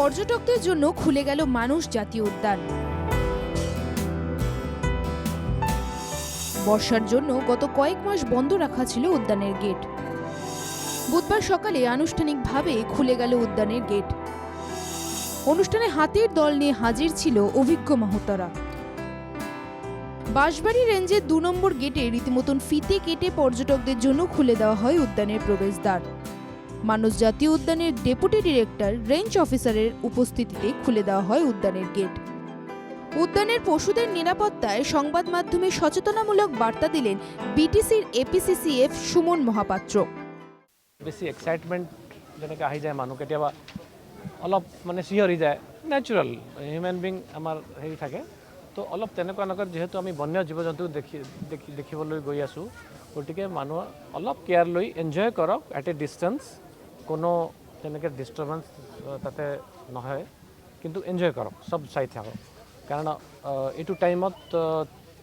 পর্যটকদের জন্য খুলে গেল মানুষ জাতীয় উদ্যান। বর্ষার জন্য গত কয়েক মাস বন্ধ রাখা ছিল উদ্যানের গেট। বুধবার সকালে আনুষ্ঠানিকভাবে খুলে গেল উদ্যানের গেট। অনুষ্ঠানে হাতির দল নিয়ে হাজির ছিল অভিজ্ঞ মাহতারা। বাঁশবাড়ি রেঞ্জের দু নম্বর গেটে রীতিমতন ফিতে কেটে পর্যটকদের জন্য খুলে দেওয়া হয় উদ্যানের প্রবেশদ্বার। মানস জাতীয় উদ্যানের ডেপুটি ডিরেক্টর, রেঞ্জ অফিসারের উপস্থিতিতে খুলে দেওয়া হয় উদ্যানের গেট। উদ্যানের পশুদের নিরাপত্তায় সংবাদ মাধ্যমে সচেতনামূলক বার্তা দিলেন বিটিসির এপিসিসিএফ সুমন মহাপাত্র। বেছি এক্সাইটমেণ্ট যেনেকৈ আহি যায় মানুহ, কেতিয়াবা অলপ মানে চিঞৰি যায় নেচাৰেল হিউমেন বিং আমাৰ হেৰি থাকে। তো অলপ তেনেকুৱা এনেকুৱা যিহেতু আমি বন্য জীৱ জন্তু দেখি দেখি, দেখিবলৈ গৈ আছোঁ, গতিকে মানুহ অলপ কেয়াৰ লৈ এনজয় কৰক এট এ ডিষ্টেঞ্চ কোনো তেনেকৈ ডিষ্টাৰ্বেঞ্চ তাতে নহয়, কিন্তু এনজয় কৰক, চব চাই থাকক। কাৰণ এইটো টাইমত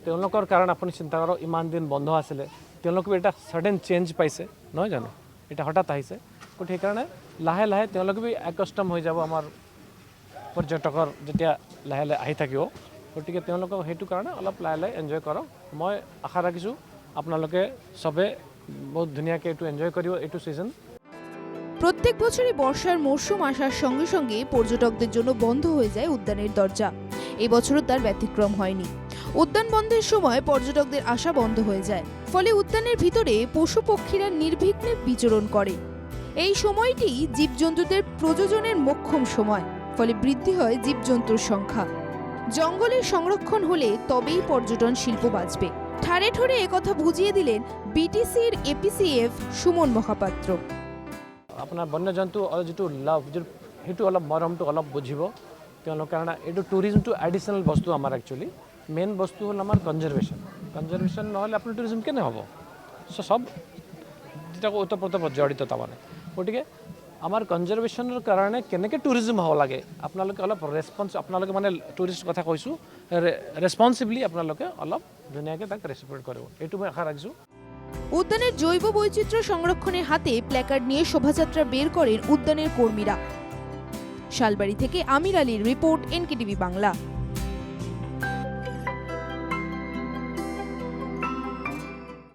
তেওঁলোকৰ কাৰণে আপুনি চিন্তা কৰক, ইমান দিন বন্ধ আছিলে, তেওঁলোকে এটা ছাডেন চেঞ্জ পাইছে, নহয় জানো? এটা হঠাৎ আহিছে। গতিকে সেইকাৰণে লাহে লাহে তেওঁলোকে বি একষ্টম হৈ যাব আমাৰ পৰ্যটকৰ যেতিয়া লাহে লাহে আহি থাকিব। গতিকে তেওঁলোকক সেইটো কাৰণে অলপ লাহে লাহে এনজয় কৰক। মই আশা ৰাখিছোঁ, আপোনালোকে চবে বহুত ধুনীয়াকৈ এইটো এনজয় কৰিব, এইটো ছিজন প্রত্যেক বছরই বর্ষার মরশুম আসার সঙ্গে সঙ্গে পর্যটকদের জন্য বন্ধ হয়ে যায় উদ্যানের দরজা। এবছরও তার ব্যতিক্রম হয়নি। উদ্যান বন্ধের সময় পর্যটকদের আসা বন্ধ হয়ে যায়। ফলে উদ্যানের ভিতরে পশু পক্ষীরা নির্বিঘ্নে বিচরণ করে। এই সময়টি জীবজন্তুদের প্রযোজনের মোক্ষম সময়, ফলে বৃদ্ধি হয় জীবজন্তুর সংখ্যা। জঙ্গলের সংরক্ষণ হলে তবেই পর্যটন শিল্প বাঁচবে। ঠারে ঠোরে একথা বুঝিয়ে দিলেন বিটিসির এপিসিএফ সুমন মহাপাত্র। আপোনাৰ বন্যজন্তু যিটো লাভ, যিটো সেইটো অলপ মৰমটো অলপ বুজিব তেওঁলোকে কাৰণে এইটো টুৰিজমটো এডিশ্যনেল বস্তু আমাৰ একচুৱেলি মেইন বস্তু হ'ল আমাৰ কনজাৰ্ভেশ্যন কনজাৰ্ভেশ্যন নহ'লে আপোনাৰ টুৰিজম কেনে হ'ব? চ' চব যেটা ওতপ্ৰোতঃ জড়িত তাৰমানে। গতিকে, আমাৰ কনজাৰ্ভেশ্যনৰ কাৰণে কেনেকৈ টুৰিজম হ'ব লাগে? আপোনালোকে অলপ ৰেচপন্স আপোনালোকে মানে টুৰিষ্ট কথা কৈছোঁ ৰেচপন্সিবলি আপোনালোকে অলপ ধুনীয়াকৈ তাক ৰেচপেক্ট কৰিব। এইটো মই আশা ৰাখিছোঁ। উদ্যানের জৈব বৈচিত্র্য সংরক্ষণের হাতে প্ল্যাকার্ড নিয়ে শোভাযাত্রা বের করেন উদ্যানের কর্মীরা। শালবাড়ি থেকে আমির আলীর রিপোর্ট এনকেটিভি বাংলা।